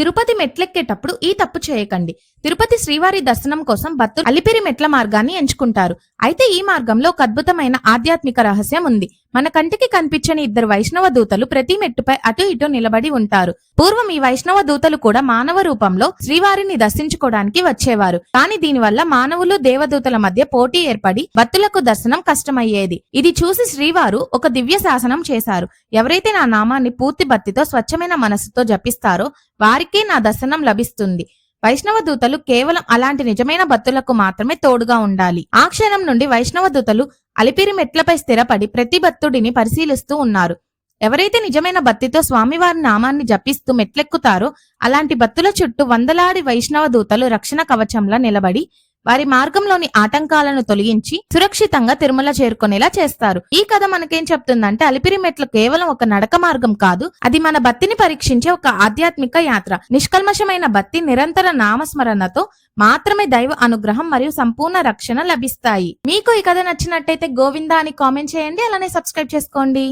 తిరుపతి మెట్లెక్కేటప్పుడు ఈ తప్పు చేయకండి. తిరుపతి శ్రీవారి దర్శనం కోసం భక్తులు అలిపిరి మెట్ల మార్గాన్ని ఎంచుకుంటారు. అయితే ఈ మార్గంలో ఒక అద్భుతమైన ఆధ్యాత్మిక రహస్యం ఉంది. మన కంటికి కనిపించని ఇద్దరు వైష్ణవ దూతలు ప్రతి మెట్టుపై అటు ఇటు నిలబడి ఉంటారు. పూర్వం ఈ వైష్ణవ దూతలు కూడా మానవ రూపంలో శ్రీవారిని దర్శించుకోవడానికి వచ్చేవారు. కానీ దీనివల్ల మానవులు దేవదూతల మధ్య పోటీ ఏర్పడి భక్తులకు దర్శనం కష్టమయ్యేది. ఇది చూసి శ్రీవారు ఒక దివ్య శాసనం చేశారు. ఎవరైతే నా నామాన్ని పూర్తి భక్తితో స్వచ్ఛమైన మనస్సుతో జపిస్తారో వారికే నా దర్శనం లభిస్తుంది. వైష్ణవ దూతలు కేవలం అలాంటి నిజమైన భక్తులకు మాత్రమే తోడుగా ఉండాలి. ఆ క్షణం నుండి వైష్ణవ దూతలు అలిపిరి మెట్లపై స్థిరపడి ప్రతి భక్తుడిని పరిశీలిస్తూ ఉన్నారు. ఎవరైతే నిజమైన భక్తితో స్వామివారి నామాన్ని జపిస్తూ మెట్లెక్కుతారో అలాంటి భక్తుల చుట్టూ వందలాది వైష్ణవ దూతలు రక్షణ కవచంలా నిలబడి వారి మార్గంలోని ఆటంకాలను తొలగించి సురక్షితంగా తిరుమల చేరుకునేలా చేస్తారు. ఈ కథ మనకేం చెప్తుందంటే అలిపిరి మెట్లు కేవలం ఒక నడక మార్గం కాదు అది మన భక్తిని పరీక్షించే ఒక ఆధ్యాత్మిక యాత్ర. నిష్కల్మషమైన భక్తి నిరంతర నామస్మరణతో మాత్రమే దైవ అనుగ్రహం మరియు సంపూర్ణ రక్షణ లభిస్తాయి. మీకు ఈ కథ నచ్చినట్టయితే గోవిందా అని కామెంట్ చేయండి అలానే సబ్స్క్రైబ్ చేసుకోండి.